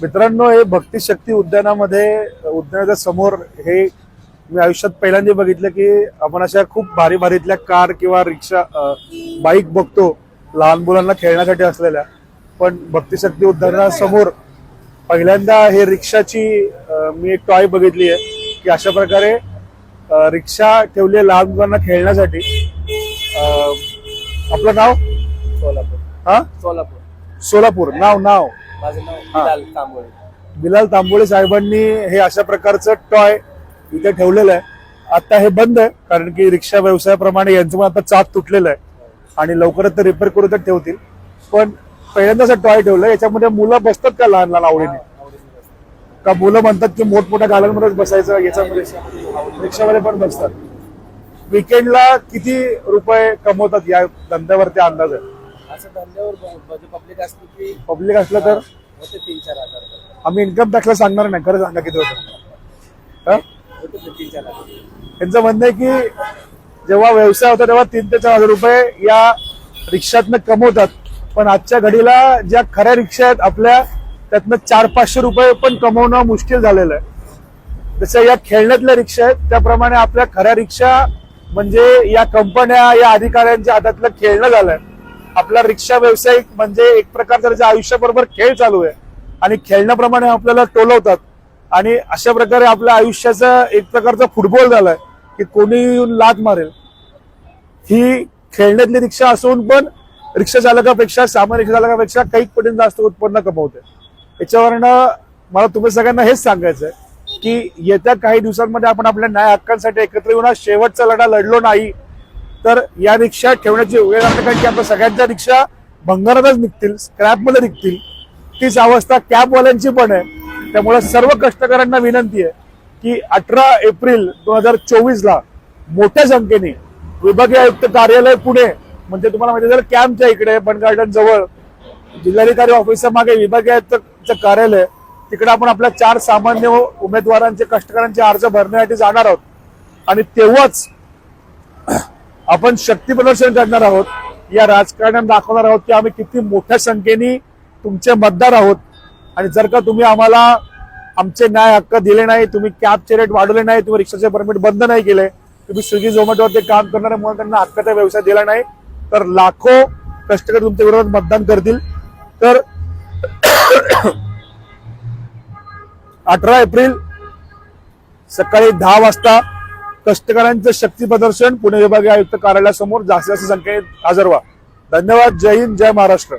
मित्रांनो हे भक्ती शक्ती उद्यानामध्ये उद्यानाच्या समोर हे मी आयुष्यात पहिल्यांदा बघितलं की आपण अशा खूप भारी भारीतल्या कार किंवा रिक्षा बाईक बघतो लहान मुलांना खेळण्यासाठी असलेल्या. पण भक्ती शक्ती उद्यानासमोर पहिल्यांदा हे रिक्षाची मी एक टॉय बघितली आहे की अशा प्रकारे रिक्षा ठेवली आहे लहान मुलांना खेळण्यासाठी. आपलं नाव? सोलापूर. हा? सोलापूर. सोलापूर. नाव नाव. माझं नाव. बिलाल तांबोळे. साहेबांनी हे अशा प्रकारचं टॉय इथे ठेवलेलं आहे. आता हे बंद आहे कारण की रिक्षा व्यवसायाप्रमाणे यांचं पण आता चाक तुटलेलं आहे. आणि लवकरच ते रिपेअर करून तर ठेवतील. पण पहिल्यांदा असं टॉय ठेवलं याच्यामध्ये मुलं बसतात का लहान लहान आवडीने? का मुलं म्हणतात की मोठमोठ्या गाड्यांमध्येच बसायचं याच्यामध्ये? रिक्षामध्ये पण बसतात. विकेंडला किती रुपये कमवतात या धंद्यावरती अंदाज? आहे असं धंद्यावर म्हणजे पब्लिक असली की पब्लिक असलं तर? होते तीन चार हजार. आम्ही इन्कम टॅक्सला सांगणार नाही. खरं सांगा किती होतं? हा? होते ते तीन चार हजार. त्यांचं म्हणणं आहे की जेव्हा व्यवसाय होता तेव्हा तीन ते चार हजार रुपये या रिक्षातनं कमवतात. पण आजच्या घडीला ज्या खऱ्या रिक्षा आहेत आपल्या त्यातनं चार पाचशे रुपये पण कमवणं मुश्किल झालेलं आहे. जसं या खेळण्यातल्या रिक्षा आहेत त्याप्रमाणे आपल्या खऱ्या रिक्षा म्हणजे या कंपन्या या अधिकाऱ्यांच्या हातातलं खेळणं झालंय. आपला रिक्षा व्यावसायिक म्हणजे एक प्रकारचा त्याच्या आयुष्याबरोबर खेळ चालू आहे. आणि खेळण्याप्रमाणे आपल्याला टोलवतात. आणि अशा प्रकारे आपल्या आयुष्याचा एक प्रकारचा फुटबॉल झालाय की कोणी येऊन लात मारेल. ही खेळण्यातली रिक्षा असून पण रिक्षा चालकापेक्षा सामान्य रिक्षा चालकापेक्षा काही पटीने जास्त उत्पन्न कमवते. याच्यावरनं मला तुम्ही सगळ्यांना हेच सांगायचं आहे की येत्या काही दिवसांमध्ये आपण आपल्या न्याय हक्कांसाठी एकत्र येऊन हा शेवटचा लढा लढलो नाही तर या रिक्षा ठेवण्याची वेळ आपल्या कारण की आपल्या सगळ्यांच्या रिक्षा भंगारातच निघतील स्क्रॅपमध्ये निघतील. तीच अवस्था कॅबवाल्यांची पण आहे. त्यामुळे सर्व कष्टकऱ्यांना विनंती आहे की अठरा एप्रिल दोन हजार चोवीस ला मोठ्या संख्येने विभागीय आयुक्त कार्यालय पुणे म्हणजे तुम्हाला माहिती झालं कॅम्पच्या इकडे बन गार्डन जवळ जिल्हाधिकारी ऑफिसच्या मागे विभागीय आयुक्तचं कार्यालय तिकडे आपण आपल्या चार सामान्य उमेदवारांचे कष्टकऱ्यांचे अर्ज भरण्यासाठी जाणार आहोत. आणि तेव्हाच आपण शक्ती प्रदर्शन करणार आहोत. या राजकारण्यात दाखवणार आहोत की आम्ही किती मोठ्या संख्येने तुमचे मतदार आहोत. आणि जर का तुम्ही आम्हाला आमचे न्याय हक्क दिले नाही तुम्ही कॅबचे रेट वाढवले नाही तुम्ही रिक्षाचे परमिट बंद नाही केले तुम्ही स्विगी झोमॅटोवरती काम करणारे म्हणून त्यांना हक्काचा व्यवसाय दिला नाही तर लाखो कष्टकरी तुमच्या विरोधात मतदान करतील. तर अठरा एप्रिल सकाळी दहा वाजता कष्टकऱ्यांचं शक्ती प्रदर्शन पुणे विभागीय आयुक्त कार्यालयासमोर जास्त जास्त संख्येत हजर व्हा. धन्यवाद. जय हिंद जय महाराष्ट्र.